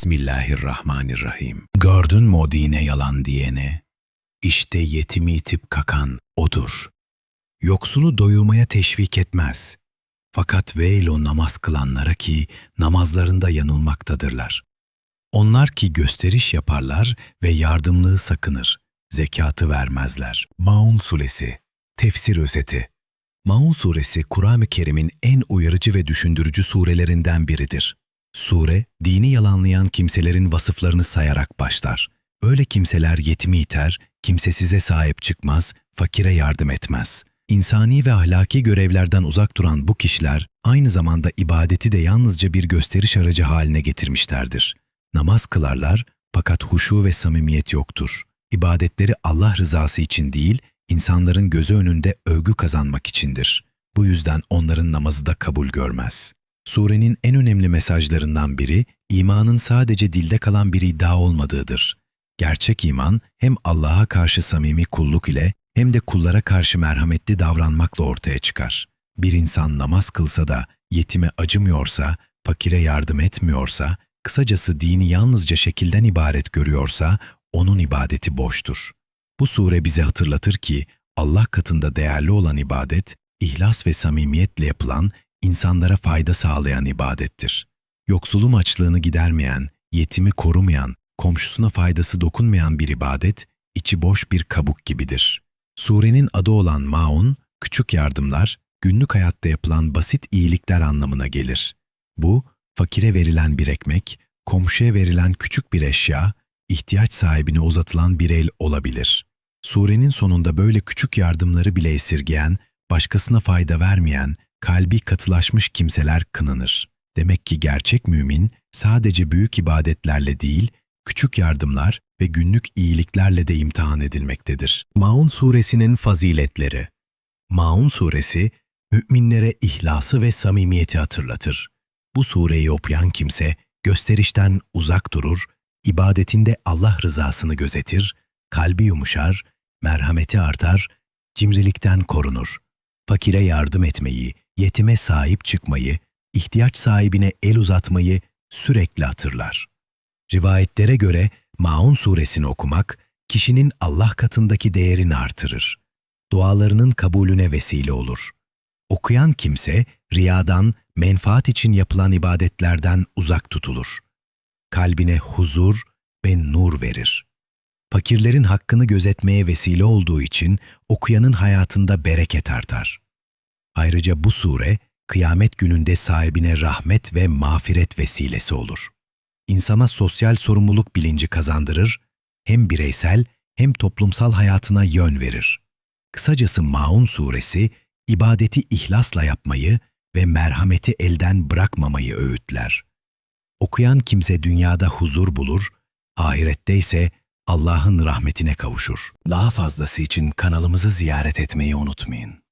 Bismillahirrahmanirrahim. Gördün mü o dine yalan diyeni? İşte yetimi itip kakan odur. Yoksulu doyurmaya teşvik etmez. Fakat veil o namaz kılanlara ki namazlarında yanılmaktadırlar. Onlar ki gösteriş yaparlar ve yardımlığı sakınır, zekatı vermezler. Maun Suresi Tefsir Özeti Maun Suresi, Kur'an-ı Kerim'in en uyarıcı ve düşündürücü surelerinden biridir. Sure, dini yalanlayan kimselerin vasıflarını sayarak başlar. Böyle kimseler yetimi iter, kimsesize sahip çıkmaz, fakire yardım etmez. İnsani ve ahlaki görevlerden uzak duran bu kişiler, aynı zamanda ibadeti de yalnızca bir gösteriş aracı haline getirmişlerdir. Namaz kılarlar fakat huşu ve samimiyet yoktur. İbadetleri Allah rızası için değil, insanların gözü önünde övgü kazanmak içindir. Bu yüzden onların namazı da kabul görmez. Surenin en önemli mesajlarından biri, imanın sadece dilde kalan bir iddia olmadığıdır. Gerçek iman hem Allah'a karşı samimi kulluk ile hem de kullara karşı merhametli davranmakla ortaya çıkar. Bir insan namaz kılsa da yetime acımıyorsa, fakire yardım etmiyorsa, kısacası dini yalnızca şekilden ibaret görüyorsa, onun ibadeti boştur. Bu sure bize hatırlatır ki Allah katında değerli olan ibadet, ihlas ve samimiyetle yapılan, insanlara fayda sağlayan ibadettir. Yoksulun açlığını gidermeyen, yetimi korumayan, komşusuna faydası dokunmayan bir ibadet, içi boş bir kabuk gibidir. Surenin adı olan maun, küçük yardımlar, günlük hayatta yapılan basit iyilikler anlamına gelir. Bu, fakire verilen bir ekmek, komşuya verilen küçük bir eşya, ihtiyaç sahibine uzatılan bir el olabilir. Surenin sonunda böyle küçük yardımları bile esirgeyen, başkasına fayda vermeyen, kalbi katılaşmış kimseler kınanır. Demek ki gerçek mümin sadece büyük ibadetlerle değil, küçük yardımlar ve günlük iyiliklerle de imtihan edilmektedir. Maun suresinin faziletleri Maun suresi, müminlere ihlası ve samimiyeti hatırlatır. Bu sureyi okuyan kimse, gösterişten uzak durur, ibadetinde Allah rızasını gözetir, kalbi yumuşar, merhameti artar, cimrilikten korunur. Fakire yardım etmeyi, yetime sahip çıkmayı, ihtiyaç sahibine el uzatmayı sürekli hatırlar. Rivayetlere göre Maun suresini okumak, kişinin Allah katındaki değerini artırır. Dualarının kabulüne vesile olur. Okuyan kimse, riyadan, menfaat için yapılan ibadetlerden uzak tutulur. Kalbine huzur ve nur verir. Fakirlerin hakkını gözetmeye vesile olduğu için okuyanın hayatında bereket artar. Ayrıca bu sure, kıyamet gününde sahibine rahmet ve mağfiret vesilesi olur. İnsana sosyal sorumluluk bilinci kazandırır, hem bireysel hem toplumsal hayatına yön verir. Kısacası Maun suresi, ibadeti ihlasla yapmayı ve merhameti elden bırakmamayı öğütler. Okuyan kimse dünyada huzur bulur, ahirette ise Allah'ın rahmetine kavuşur. Daha fazlası için kanalımızı ziyaret etmeyi unutmayın.